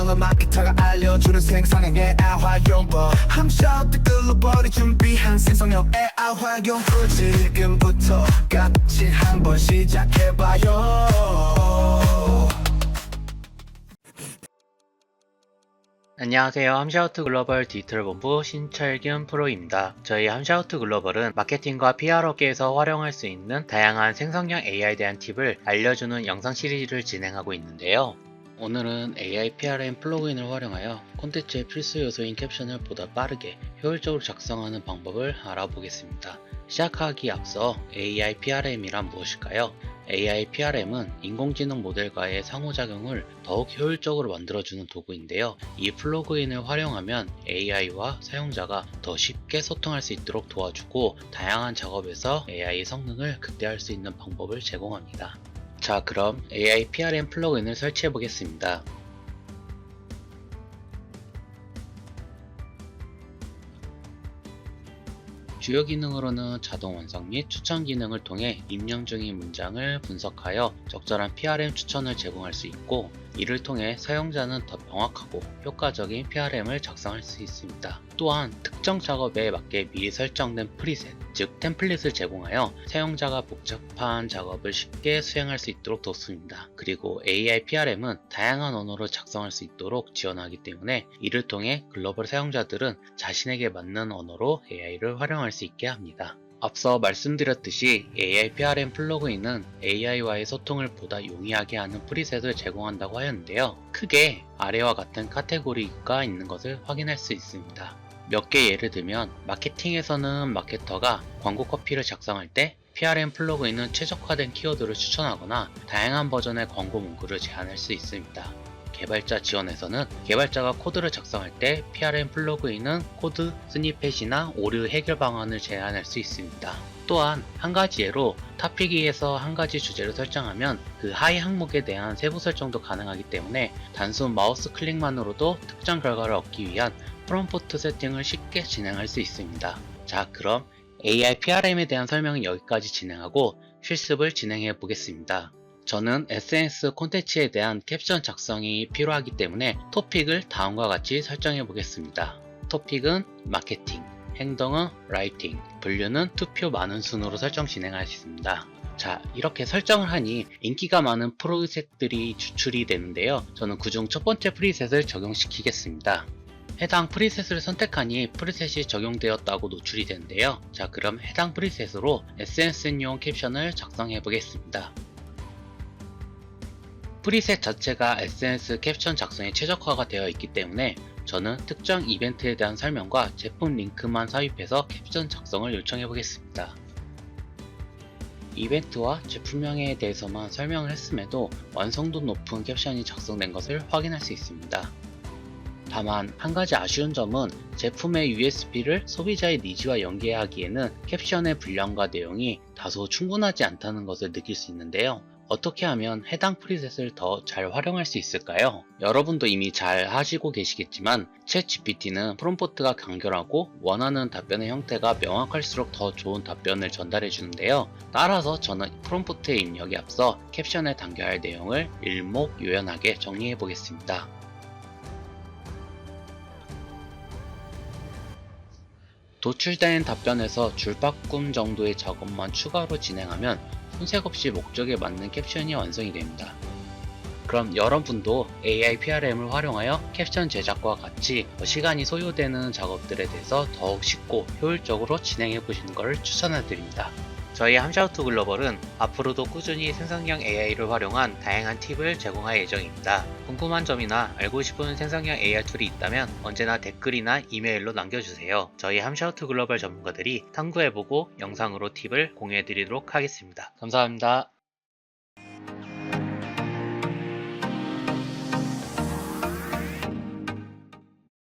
다음은 마케터가 알려주는 생성형의 활용법 함셔도 글로벌이 준비한 생성형 AI 활용법 지금부터 같이 한번 시작해봐요 안녕하세요. 함샤우트 글로벌 디지털 본부 신철균 프로입니다. 저희 함샤우트 글로벌은 마케팅과 PR 업계에서 활용할 수 있는 다양한 생성형 AI에 대한 팁을 알려주는 영상 시리즈를 진행하고 있는데요. 오늘은 AI PRM 플러그인을 활용하여 콘텐츠의 필수 요소인 캡션을 보다 빠르게 효율적으로 작성하는 방법을 알아보겠습니다. 시작하기 앞서 AI PRM이란 무엇일까요? AI PRM은 인공지능 모델과의 상호작용을 더욱 효율적으로 만들어주는 도구인데요. 이 플러그인을 활용하면 AI와 사용자가 더 쉽게 소통할 수 있도록 도와주고 다양한 작업에서 AI 성능을 극대화할 수 있는 방법을 제공합니다. 자, 그럼 AI PRM 플러그인을 설치해 보겠습니다. 주요 기능으로는 자동 완성 및 추천 기능을 통해 입력 중인 문장을 분석하여 적절한 PRM 추천을 제공할 수 있고 이를 통해 사용자는 더 명확하고 효과적인 PRM을 작성할 수 있습니다. 또한 특정 작업에 맞게 미리 설정된 프리셋, 즉 템플릿을 제공하여 사용자가 복잡한 작업을 쉽게 수행할 수 있도록 돕습니다. 그리고 AI PRM은 다양한 언어로 작성할 수 있도록 지원하기 때문에 이를 통해 글로벌 사용자들은 자신에게 맞는 언어로 AI를 활용할 수 있게 합니다. 앞서 말씀드렸듯이 AI PRM 플러그인은 AI와의 소통을 보다 용이하게 하는 프리셋을 제공한다고 하였는데요. 크게 아래와 같은 카테고리가 있는 것을 확인할 수 있습니다. 몇 개 예를 들면 마케팅에서는 마케터가 광고 커피를 작성할 때 PRM 플러그인은 최적화된 키워드를 추천하거나 다양한 버전의 광고 문구를 제안할 수 있습니다. 개발자 지원에서는 개발자가 코드를 작성할 때 PRM 플러그인은 코드 스니펫이나 오류 해결 방안을 제안할 수 있습니다. 또한 한 가지 예로 탑픽위에서 한 가지 주제를 설정하면 그 하위 항목에 대한 세부 설정도 가능하기 때문에 단순 마우스 클릭만으로도 특정 결과를 얻기 위한 프롬프트 세팅을 쉽게 진행할 수 있습니다. 자, 그럼 AI PRM에 대한 설명은 여기까지 진행하고 실습을 진행해 보겠습니다. 저는 SNS 콘텐츠에 대한 캡션 작성이 필요하기 때문에 토픽을 다음과 같이 설정해 보겠습니다. 토픽은 마케팅, 행동은 라이팅, 분류는 투표 많은 순으로 설정 진행하겠습니다. 자, 이렇게 설정을 하니 인기가 많은 프리셋들이 추출이 되는데요. 저는 그중 첫 번째 프리셋을 적용시키겠습니다. 해당 프리셋을 선택하니 프리셋이 적용되었다고 노출이 되는데요. 자, 그럼 해당 프리셋으로 SNS용 캡션을 작성해 보겠습니다. 프리셋 자체가 SNS 캡션 작성에 최적화가 되어 있기 때문에 저는 특정 이벤트에 대한 설명과 제품 링크만 삽입해서 캡션 작성을 요청해 보겠습니다. 이벤트와 제품명에 대해서만 설명을 했음에도 완성도 높은 캡션이 작성된 것을 확인할 수 있습니다. 다만 한 가지 아쉬운 점은 제품의 USP를 소비자의 니즈와 연계하기에는 캡션의 분량과 내용이 다소 충분하지 않다는 것을 느낄 수 있는데요. 어떻게 하면 해당 프리셋을 더 잘 활용할 수 있을까요? 여러분도 이미 잘 하시고 계시겠지만 챗 GPT는 프롬프트가 간결하고 원하는 답변의 형태가 명확할수록 더 좋은 답변을 전달해 주는데요. 따라서 저는 프롬프트의 입력에 앞서 캡션에 담겨야 할 내용을 일목요연하게 정리해 보겠습니다. 도출된 답변에서 줄바꿈 정도의 작업만 추가로 진행하면 손색 없이 목적에 맞는 캡션이 완성이 됩니다. 그럼 여러분도 AI PRM을 활용하여 캡션 제작과 같이 시간이 소요되는 작업들에 대해서 더욱 쉽고 효율적으로 진행해 보시는 것을 추천해 드립니다. 저희 함샤우트 글로벌은 앞으로도 꾸준히 생성형 AI를 활용한 다양한 팁을 제공할 예정입니다. 궁금한 점이나 알고 싶은 생성형 AI 툴이 있다면 언제나 댓글이나 이메일로 남겨주세요. 저희 함샤우트 글로벌 전문가들이 탐구해보고 영상으로 팁을 공유해드리도록 하겠습니다. 감사합니다.